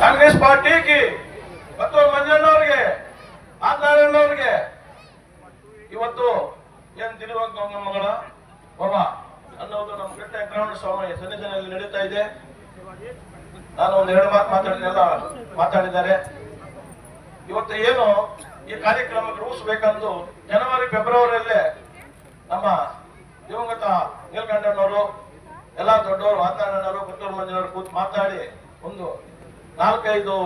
ಕಾಂಗ್ರೆಸ್ ಪಾರ್ಟಿಗೆ ಮತ್ತು ಮಂಜಣ್ಣವ್ರಿಗೆ ಆದ್ನಾರಾಯಣವ್ರಿಗೆ ಇವತ್ತು ಏನ್ ತಿರುವಾಗ ನಮ್ಮ ಮಗಳ ಒಬ್ಬ ಅನ್ನೋದು ನಮ್ಮ ಗ್ರೌಂಡ್ ಸ್ವಾಮಿ ಸನ್ನಿಧಾನದಲ್ಲಿ ನಡೀತಾ ಇದೆ. ನಾನು ಒಂದು ಎರಡು ಮಾತು ಮಾತಾಡಿನೆಲ್ಲ ಮಾತಾಡಿದ್ದಾರೆ. ಇವತ್ತು ಏನು ಈ ಕಾರ್ಯಕ್ರಮಕ್ಕೆ ರೂಪಿಸಬೇಕಂದು ಜನವರಿ, ಫೆಬ್ರವರಿಯಲ್ಲೇ ನಮ್ಮ ದಿವಂಗತ ನೀಲಕಂಠಣ್ಣವರು, ಎಲ್ಲ ದೊಡ್ಡವರು ಮಾತಾಡೋರು ಪುತ್ತೂರು ಮಂಜಿನವರು ಕೂತು ಮಾತಾಡಿ ಒಂದು ನಾಲ್ಕೈದು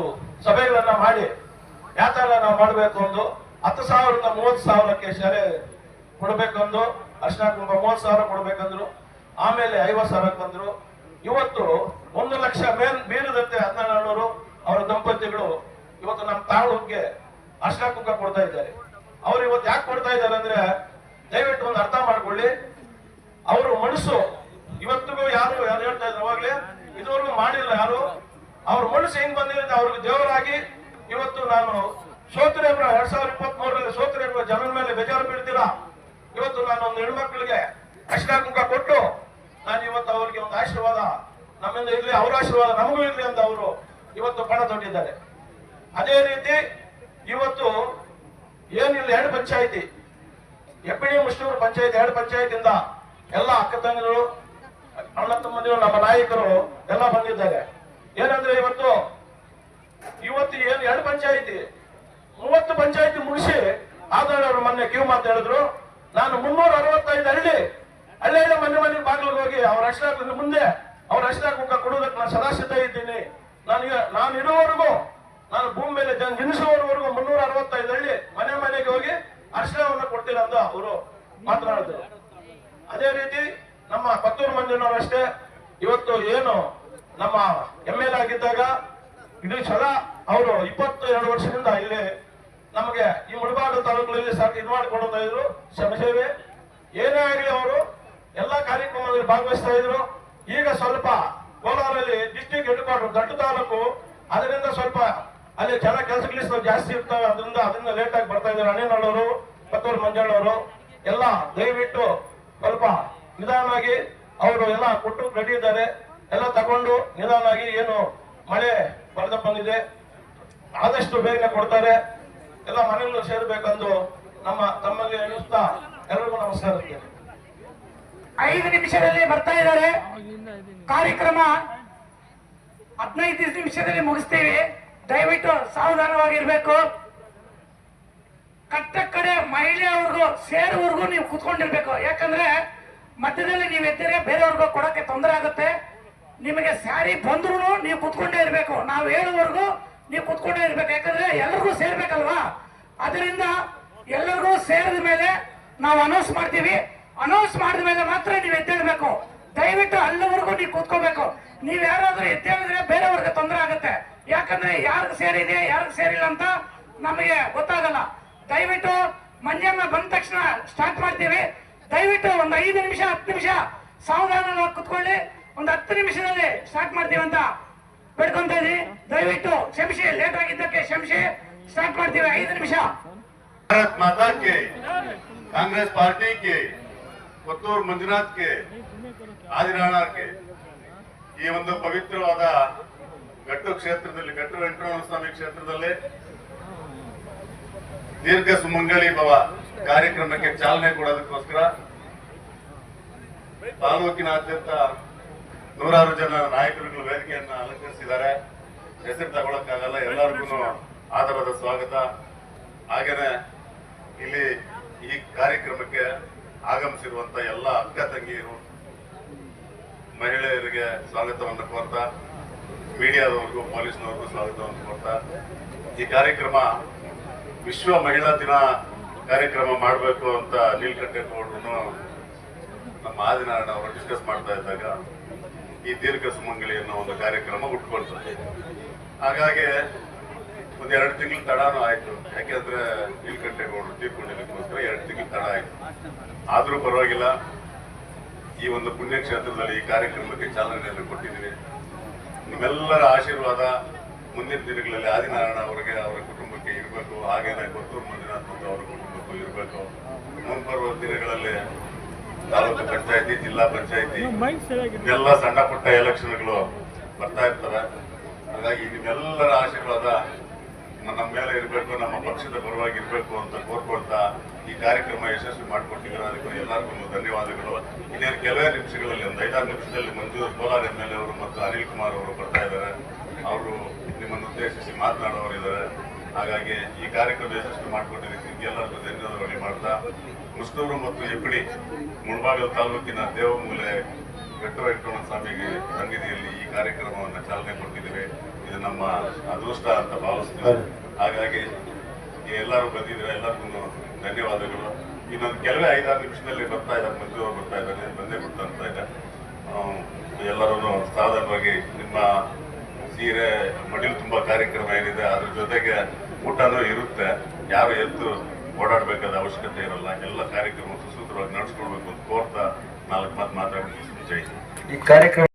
ಸಭೆಗಳನ್ನ ಮಾಡಿ ಯಾವ ತರ ನಾವು ಮಾಡಬೇಕು ಒಂದು ಹತ್ತು ಸಾವಿರದ ಮೂವತ್ತು ಸಾವಿರಕ್ಕೆ ಶಾಲೆ ಕೊಡಬೇಕಂದು, ಅರ್ಶನ ಕುಂಭ ಮೂವತ್ತು ಸಾವಿರ ಕೊಡ್ಬೇಕಂದ್ರು, ಆಮೇಲೆ ಐವತ್ತು ಸಾವಿರ ಬಂದ್ರು. ಇವತ್ತು ಒಂದು ಲಕ್ಷ ಮೇಲ್ ಮೀರಿದಂತೆ ಹದಿನಾರು ಅವರ ದಂಪತಿಗಳು ಇವತ್ತು ನಮ್ಮ ತಾಳುಗೆ ಅರ್ಶನ ಕುಂಕ ಕೊಡ್ತಾ ಇದ್ದಾರೆ. ಅವ್ರು ಇವತ್ತು ಯಾಕೆ ಕೊಡ್ತಾ ಇದ್ದಾರೆ ಅಂದ್ರೆ ದಯವಿಟ್ಟು ಒಂದು ಅರ್ಥ ಮಾಡ್ಕೊಳ್ಳಿ. ಅವರು ಮನಸ್ಸು ಇವತ್ತಿಗೂ ಯಾರು ಯಾರು ಹೇಳ್ತಾ ಇದ್ರು ಅವಾಗ್ಲೇ? ಇದುವರೆಗೂ ಮಾಡಿಲ್ಲ ಯಾರು? ಅವ್ರ ಮನಸ್ಸು ಹೆಂಗ್ ಬಂದಿದೆ ಅವ್ರಿಗೆ ದೇವರಾಗಿ ಇವತ್ತು ನಾನು ಸೋತರೆ ಎರಡ್ ಸಾವಿರದ ಇಪ್ಪತ್ತ್ ಮೂರರಲ್ಲಿ ಸೋತರೆ ಜನರ ಮೇಲೆ ಬೇಜಾರು ಬೀಳ್ತೀರಾ? ಇವತ್ತು ನಾನು ಒಂದು ಹೆಣ್ಮಕ್ಳಿಗೆ ಅಷ್ಟ ಕುಂಕ ಕೊಟ್ಟು ನಾನು ಇವತ್ತು ಅವರಿಗೆ ಒಂದು ಆಶೀರ್ವಾದ, ನಮ್ಮಿಂದ ಇರ್ಲಿ, ಅವ್ರ ಆಶೀರ್ವಾದ ನಮಗೂ ಇರ್ಲಿ ಅಂತ ಅವರು ಇವತ್ತು ಪಣ ತೊಟ್ಟಿದ್ದಾರೆ. ಅದೇ ರೀತಿ ಇವತ್ತು ಏನಿಲ್ಲ, ಎರಡು ಪಂಚಾಯಿತಿ. ಹೆಬ್ಬಳ್ಳಿ ಮುಷ್ಟೂರು ಪಂಚಾಯತ್, ಎರಡು ಪಂಚಾಯತಿಂದ ಎಲ್ಲ ಅಕ್ಕ ತಂಗಿರು ಅಣ್ಣ ತಮ್ಮಂದಿರು, ನಮ್ಮ ನಾಯಕರು ಎಲ್ಲ ಬಂದಿದ್ದಾರೆ. ಏನಂದ್ರೆ ಇವತ್ತು ಇವತ್ತು ಏನು ಎರಡು ಪಂಚಾಯಿತಿ? ಮೂವತ್ತು ಪಂಚಾಯಿತಿ ಮುಗಿಸಿ ಅವರು ಮೊನ್ನೆ ಕಿವು ಮಾತಾಡಿದ್ರು ನಾನು ಮುನ್ನೂರ ಅರವತ್ತೈದು ಹಳ್ಳಿ ಹಳ್ಳಿ ಹಳ್ಳಿ ಮನೆ ಮನೆ ಬಾಗಿಲಿಗೆ ಹೋಗಿ ಅವ್ರ ಅಷ್ಟ ಮುಂದೆ ಅವ್ರ ಅಷ್ಟ ಮುಖ ಕೊಡೋದಕ್ಕೆ ನಾನು ಸದಾ ಸಿದ್ಧ ಇದ್ದೀನಿ. ನನಗೆ, ನಾನು ಇರುವವರೆಗೂ, ನಾನು ಭೂಮಿ ಮೇಲೆ ಜನ ಜನಿಸುವವರೆಗೂ ಮುನ್ನೂರ ಅರವತ್ತೈದು ಹಳ್ಳಿ ಮನೆ ಮನೆಗೆ ಹೋಗಿ ಅರ್ಶನವನ್ನು ಕೊಡ್ತೀನಿ ಅಂತ ಅವರು ಮಾತನಾಡಿದ್ರು. ಅದೇ ರೀತಿ ನಮ್ಮ ಪತ್ತೂರು ಮಂದಿನವರಷ್ಟೇ ಇವತ್ತು ಏನು ನಮ್ಮ ಎಂ ಎಲ್ ಆಗಿದ್ದಾಗ ಇಡೀ ಸದಾ ಅವರು ಇಪ್ಪತ್ತು ಎರಡು ವರ್ಷದಿಂದ ಇಲ್ಲಿ ನಮಗೆ ಈ ಮುಳಬಾಗ ತಾಲೂಕುಗಳಲ್ಲಿ ಸಾಕು ಇದು ಮಾಡಿಕೊಡ್ತಾ ಇದ್ರು. ಶ್ರಮ ಸೇವೆ. ಏನೇ ಆಗಲಿ ಅವರು ಎಲ್ಲ ಕಾರ್ಯಕ್ರಮದಲ್ಲಿ ಭಾಗವಹಿಸ್ತಾ ಇದ್ರು. ಈಗ ಸ್ವಲ್ಪ ಕೋಲಾರಲ್ಲಿ ಡಿಸ್ಟಿಕ್ ಹೆಡ್ ಕ್ವಾರ್ಟರ್ ದೊಡ್ಡ ತಾಲೂಕು. ಅದರಿಂದ ಸ್ವಲ್ಪ ಅಲ್ಲಿ ಜನ ಕೆಲಸ ಕಲಿಸಿದ ಜಾಸ್ತಿ ಇರ್ತಾವೆ. ಅದರಿಂದ ಅದರಿಂದ ಲೇಟ್ ಆಗಿ ಬರ್ತಾ ಇದ್ದಾರೆ. ಅಣ್ಣನವರು, ಪತ್ತೂರು ಮಂಜಣ್ಣವರು ಎಲ್ಲ ದಯವಿಟ್ಟು ಸ್ವಲ್ಪ ನಿಧಾನವಾಗಿ ಅವರು ಎಲ್ಲ ಕೊಟ್ಟು ಇದ್ದಾರೆ ಎಲ್ಲ ತಗೊಂಡು ನಿಧಾನವಾಗಿ ಏನು ಮಳೆ ಬರೆದ ಬಂದಿದೆ. ಆದಷ್ಟು ಬೇಗನೆ ಕೊಡ್ತಾರೆ. ಎಲ್ಲ ಮನೆಗಳು ಸೇರ್ಬೇಕಂದು ನಮ್ಮ ತಮ್ಮಲ್ಲಿ ಎಣಿಸ್ತಾ ಎಲ್ಲರಿಗೂ ನಮಸ್ಕಾರ ಐದು ನಿಮಿಷದಲ್ಲಿ ಬರ್ತಾ ಇದ್ದಾರೆ. ಕಾರ್ಯಕ್ರಮ ಹದಿನೈದು ನಿಮಿಷದಲ್ಲಿ ಮುಗಿಸ್ತೀವಿ. ದಯವಿಟ್ಟು ಸಾವಧಾನವಾಗಿರ್ಬೇಕು. ಕಟ್ಟ ಕಡೆ ಮಹಿಳೆಯವ್ರಿಗೂ ಸೇರುವವರೆಗೂ ನೀವು ಕುತ್ಕೊಂಡಿರ್ಬೇಕು. ಯಾಕಂದ್ರೆ ಮಧ್ಯದಲ್ಲಿ ನೀವು ಎದ್ದರೆ ಬೇರೆಯವ್ರಿಗೂ ಕೊಡಕ್ಕೆ ತೊಂದರೆ ಆಗುತ್ತೆ. ನಿಮಗೆ ಸ್ಯಾರಿ ಬಂದ್ರು ನೀವು ಕುತ್ಕೊಂಡೇ ಇರಬೇಕು. ನಾವು ಹೇಳುವವರೆಗೂ ನೀವು ಕುತ್ಕೊಂಡೇ ಇರಬೇಕು. ಯಾಕಂದ್ರೆ ಎಲ್ಲರಿಗೂ ಸೇರ್ಬೇಕಲ್ವಾ? ಅದರಿಂದ ಎಲ್ಲರಿಗೂ ಸೇರಿದ ಮೇಲೆ ನಾವು ಅನೌನ್ಸ್ ಮಾಡ್ತೀವಿ. ಅನೌನ್ಸ್ ಮಾಡಿದ ಮೇಲೆ ಮಾತ್ರ ನೀವು ಎದ್ದೇಳ್ಬೇಕು. ದಯವಿಟ್ಟು ಅಲ್ಲಿವರೆಗೂ ನೀವು ಕೂತ್ಕೋಬೇಕು. ನೀವು ಯಾರಾದ್ರೂ ಎದ್ದೇಳಿದ್ರೆ ಬೇರೆಯವ್ರಿಗೆ ತೊಂದರೆ ಆಗುತ್ತೆ. ಯಾಕಂದ್ರೆ ಯಾರಿಗೆ ಸೇರಿದೆ, ಯಾರಿಗೆ ಸೇರಿಲ್ಲ ಅಂತ ನಮಗೆ ಗೊತ್ತಾಗಲ್ಲ. ದಯವಿಟ್ಟು ಮಂಜಮ್ಮ ಬಂದ ತಕ್ಷಣ ಸ್ಟಾರ್ಟ್ ಮಾಡ್ತೀವಿ. ದಯವಿಟ್ಟು ಒಂದು ಐದು ನಿಮಿಷ, ಹತ್ತು ನಿಮಿಷ ಸಾವಧಾನ ಕುತ್ಕೊಳ್ಳಿ. ಒಂದ್ ಹತ್ತು ನಿಮಿಷದಲ್ಲಿ ಸ್ಟಾರ್ಟ್ ಮಾಡ್ತೀವಂತ ಬೇಡ್ಕೊಂತ ಇದ್ದೀನಿ ದಯವಿಟ್ಟು ಕ್ಷಮಿಸಿ ಲೇಟ್ ಆಗಿದ್ದಕ್ಕೆ ಕ್ಷಮಿಸಿ ಸ್ಟಾರ್ಟ್ ಮಾಡ್ತೀವಿ. ಐದು ನಿಮಿಷ. ಭಾರತ್ ಮಾತಾಕೆ Congress party K Kothur Manjunath K ಆದಿರಾಣಕ್ಕೆ ಈ ಒಂದು ಪವಿತ್ರವಾದ ಗಟ್ಟು ಕ್ಷೇತ್ರದಲ್ಲಿ ಗಟ್ಟು ವೆಂಕಟರಮಣ ಸ್ವಾಮಿ ಕ್ಷೇತ್ರದಲ್ಲಿ ದೀರ್ಘ ಸುಮಂಗಳಿ ಭವ ಕಾರ್ಯಕ್ರಮಕ್ಕೆ ಚಾಲನೆ ಕೊಡೋದಕ್ಕೋಸ್ಕರ ತಾಲೂಕಿನಾದ್ಯಂತ ನೂರಾರು ಜನ ನಾಯಕರುಗಳು ವೇದಿಕೆಯನ್ನ ಅಲಂಕರಿಸಿದ್ದಾರೆ. ಹೆಸರು ತಗೊಳಕ್ಕಾಗಲ್ಲ, ಎಲ್ಲರಿಗೂ ಆಧಾರದ ಸ್ವಾಗತ. ಹಾಗೇನೆ ಇಲ್ಲಿ ಈ ಕಾರ್ಯಕ್ರಮಕ್ಕೆ ಆಗಮಿಸಿರುವಂತ ಎಲ್ಲ ಅಕ್ಕ ತಂಗಿಯರು, ಮಹಿಳೆಯರಿಗೆ ಸ್ವಾಗತವನ್ನು ಕೋರ್ತಾ, ಮೀಡಿಯಾದವ್ರಿಗೂ, ಪೊಲೀಸ್ನವ್ರಿಗೂ ಸ್ವಾಗತವನ್ನು ಕೋರ್ತಾ, ಈ ಕಾರ್ಯಕ್ರಮ ವಿಶ್ವ ಮಹಿಳಾ ದಿನ ಕಾರ್ಯಕ್ರಮ ಮಾಡಬೇಕು ಅಂತ ನೀಲಕಂಠೇಗೌಡರು ನಮ್ಮ ಆದಿನಾರಾಯಣ ಅವರು ಡಿಸ್ಕಸ್ ಮಾಡ್ತಾ ಇದ್ದಾಗ ಈ ದೀರ್ಘ ಸುಮಂಗಲಿ ಅನ್ನೋ ಒಂದು ಕಾರ್ಯಕ್ರಮ ಹುಟ್ಕೊಳ್ತು ಹಾಗಾಗಿ ಒಂದು ಎರಡು ತಿಂಗಳು ತಡಾನು ಆಯ್ತು. ಯಾಕೆಂದ್ರೆ ನೀಲಕಂಠೇಗೌಡರು ತೀರ್ಕೊಂಡಿದ್ದಕ್ಕೋಸ್ಕರ ಎರಡು ತಿಂಗಳು ತಡ ಆಯ್ತು. ಆದ್ರೂ ಪರವಾಗಿಲ್ಲ, ಈ ಒಂದು ಪುಣ್ಯಕ್ಷೇತ್ರದಲ್ಲಿ ಈ ಕಾರ್ಯಕ್ರಮಕ್ಕೆ ಚಾಲನೆಯನ್ನು ಕೊಟ್ಟಿದ್ದೀವಿ. ನಿಮ್ಮೆಲ್ಲರ ಆಶೀರ್ವಾದ ಮುಂದಿನ ದಿನಗಳಲ್ಲಿ ಆದಿನಾರಾಯಣ ಅವರಿಗೆ, ಅವರ ಕುಟುಂಬಕ್ಕೆ ಇರಬೇಕು. ಹಾಗೇನೆ ಕೊತ್ತೂರು ಮಂಜುನಾಥ್ ಅವರ ಕುಟುಂಬಕ್ಕೂ ಇರಬೇಕು. ಮುಂಬರುವ ದಿನಗಳಲ್ಲಿ ತಾಲೂಕು ಪಂಚಾಯತಿ ಜಿಲ್ಲಾ ಪಂಚಾಯತಿ ಎಲ್ಲ ಸಣ್ಣ ಪುಟ್ಟ ಎಲೆಕ್ಷನ್ಗಳು ಬರ್ತಾ ಇರ್ತಾರೆ ಹಾಗಾಗಿ ನಿಮ್ಮೆಲ್ಲರ ಆಶೀರ್ವಾದ ನಮ್ಮ ಮೇಲೆ ಇರಬೇಕು ನಮ್ಮ ಪಕ್ಷದ ಪರವಾಗಿ ಇರಬೇಕು ಅಂತ ಕೋರ್ಕೊಳ್ತಾ ಈ ಕಾರ್ಯಕ್ರಮ ಯಶಸ್ವಿ ಮಾಡಿಕೊಟ್ಟಿದ್ದಾರೆ. ಅದಕ್ಕೆ ಎಲ್ಲರಿಗೂ ಧನ್ಯವಾದಗಳು. ಇನ್ನೇನು ಕೆಲವೇ ನಿಮಿಷಗಳಲ್ಲಿ ಒಂದು ಐದಾರು ನಿಮಿಷದಲ್ಲಿ ಮಂಜೂರು ಕೋಲಾರ ಎಂ ಎಲ್ ಅವರು ಮತ್ತು ಅನಿಲ್ ಕುಮಾರ್ ಅವರು ಬರ್ತಾ ಇದ್ದಾರೆ. ಅವರು ನಿಮ್ಮನ್ನು ಉದ್ದೇಶಿಸಿ ಮಾತನಾಡುವವರಿದ್ದಾರೆ ಹಾಗಾಗಿ ಈ ಕಾರ್ಯಕ್ರಮ ಯಶಸ್ವಿ ಮಾಡಿಕೊಟ್ಟಿದ್ದಕ್ಕೆ ಎಲ್ಲರಿಗೂ ಧನ್ಯವಾದಗಳು ಮಾಡ್ತಾ ಮುಸ್ನೂರು ಮತ್ತು ಎಪ್ಪಡಿ ಮುಳ್ಬಾಗಲ್ ತಾಲೂಕಿನ ದೇವಮೂಲೆ ಬೆಟ್ಟ ವೆಂಕಟರಮಣ ಸ್ವಾಮಿಗೆ ಸನ್ನಿಧಿಯಲ್ಲಿ ಈ ಕಾರ್ಯಕ್ರಮವನ್ನು ಚಾಲನೆ ಕೊಟ್ಟಿದ್ದೇವೆ. ಇದು ನಮ್ಮ ಅದೃಷ್ಟ ಅಂತ ಭಾವಿಸ್ತೀವಿ. ಹಾಗಾಗಿ ಎಲ್ಲರೂ ಬಂದಿದ್ದೀರ ಎಲ್ಲರಿಗೂ ಧನ್ಯವಾದಗಳು. ಇನ್ನೊಂದು ಕೆಲವೇ ಐದಾರು ನಿಮಿಷದಲ್ಲಿ ಬರ್ತಾ ಇದ್ದಾರೆ ಮಂಜು ಅವರು ಬರ್ತಾ ಇದ್ದಾರೆ ಬಂದೇ ಅಂತ ಇದೆ. ಎಲ್ಲರೂ ಸಾಧಾರಣವಾಗಿ ನಿಮ್ಮ ಸೀರೆ ಮಡಿಲು ತುಂಬಾ ಕಾರ್ಯಕ್ರಮ ಏನಿದೆ, ಅದ್ರ ಜೊತೆಗೆ ಊಟನೂ ಇರುತ್ತೆ ಯಾರು ಎದ್ದು ಓಡಾಡಬೇಕಾದ ಅವಶ್ಯಕತೆ ಇರಲ್ಲ ಎಲ್ಲ ಕಾರ್ಯಕ್ರಮ ಸುಸೂತ್ರವಾಗಿ ನಡೆಸ್ಕೊಳ್ಬೇಕು ಅಂತ ಕೋರ್ತಾ ನಾಲ್ಕು ಮಾತು ಮಾತಾಡ್ತೀನಿ ಜೈ. ಈ ಕಾರ್ಯಕ್ರಮ